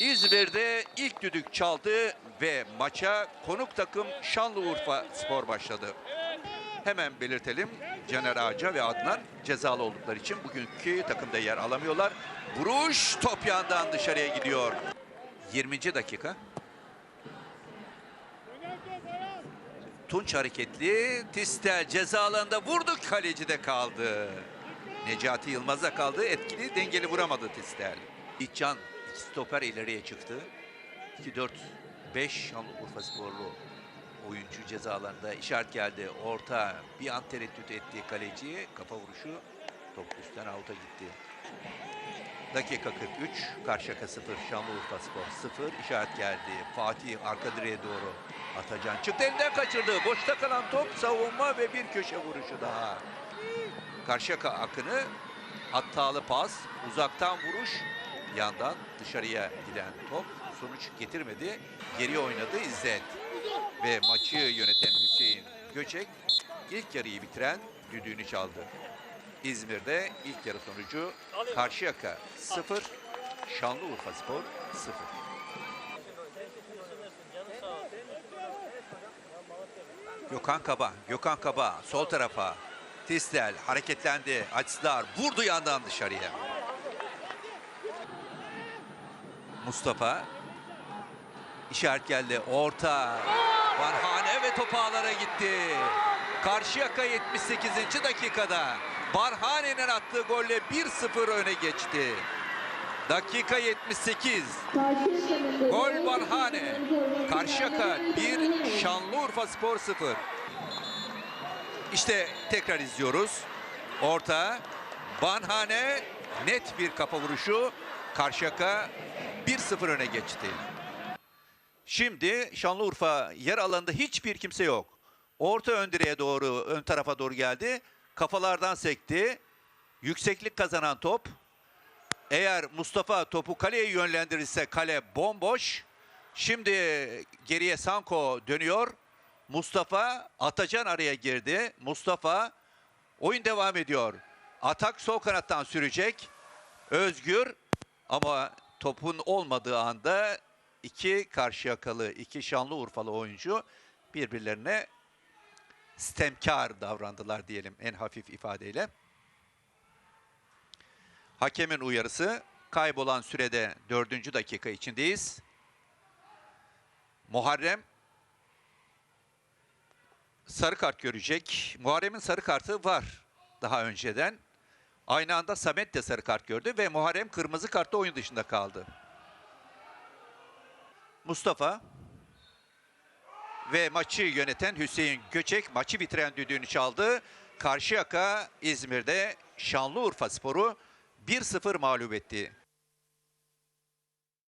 İzmir'de ilk düdük çaldı ve maça konuk takım Şanlıurfa Spor başladı. Hemen belirtelim Caner Ağaca ve Adnan cezalı oldukları için bugünkü takımda yer alamıyorlar. Vuruş top yandan dışarıya gidiyor. 20. dakika. Tunç hareketli. Tistel ceza alanında vurdu kaleci de kaldı. Necati Yılmaz'a kaldı. Etkili dengeli vuramadı Tistel. İtcan stoper ileriye çıktı. 2-4-5 Şanlıurfa sporlu oyuncu ceza alanında işaret geldi. Orta bir an tereddüt etti kaleci. Kafa vuruşu top üstten avuta gitti. Dakika 43. Karşıyaka 0. Şanlıurfa Spor 0. işaret geldi. Fatih arka direğe doğru. Atacan çıktı elinden kaçırdı. Boşta kalan top savunma ve bir köşe vuruşu daha. Karşıyaka akını hatalı pas. Uzaktan vuruş. Yandan dışarıya giden top sonuç getirmedi. Geri oynadı İzzet. Ve maçı yöneten Hüseyin Göçek ilk yarıyı bitiren düdüğünü çaldı. İzmir'de ilk yarı sonucu Karşıyaka 0, Şanlıurfa Spor 0. Gökhan Kaba, Gökhan Kaba sol tarafa. Tistel hareketlendi. Açslar vurdu yandan dışarıya. Mustafa işaret geldi. Orta. Barhane ve top ağlara gitti. Karşıyaka 78. dakikada Barhane'nin attığı golle 1-0 öne geçti. Dakika 78. Gol Barhane. Karşıyaka 1, Şanlıurfa Spor 0. İşte tekrar izliyoruz. Orta. Banhane net bir kafa vuruşu. Karşıyaka 1-0 öne geçti. Şimdi Şanlıurfa yer alanında hiçbir kimse yok. Orta ön direğe doğru, ön tarafa doğru geldi. Kafalardan sekti. Yükseklik kazanan top. Eğer Mustafa topu kaleye yönlendirirse kale bomboş. Şimdi geriye Sanko dönüyor. Mustafa Atacan araya girdi. Mustafa oyun devam ediyor. Atak sol kanattan sürecek. Özgür ama topun olmadığı anda iki karşıyakalı, iki Şanlıurfalı oyuncu birbirlerine stemkar davrandılar diyelim en hafif ifadeyle. Hakemin uyarısı kaybolan sürede dördüncü dakika içindeyiz. Muharrem sarı kart görecek. Muharrem'in sarı kartı var daha önceden. Aynı anda Samet de sarı kart gördü ve Muharrem kırmızı kartla oyun dışında kaldı. Mustafa ve maçı yöneten Hüseyin Göçek maçı bitiren düdüğünü çaldı. Karşıyaka İzmir'de Şanlıurfa Sporu 1-0 mağlup etti.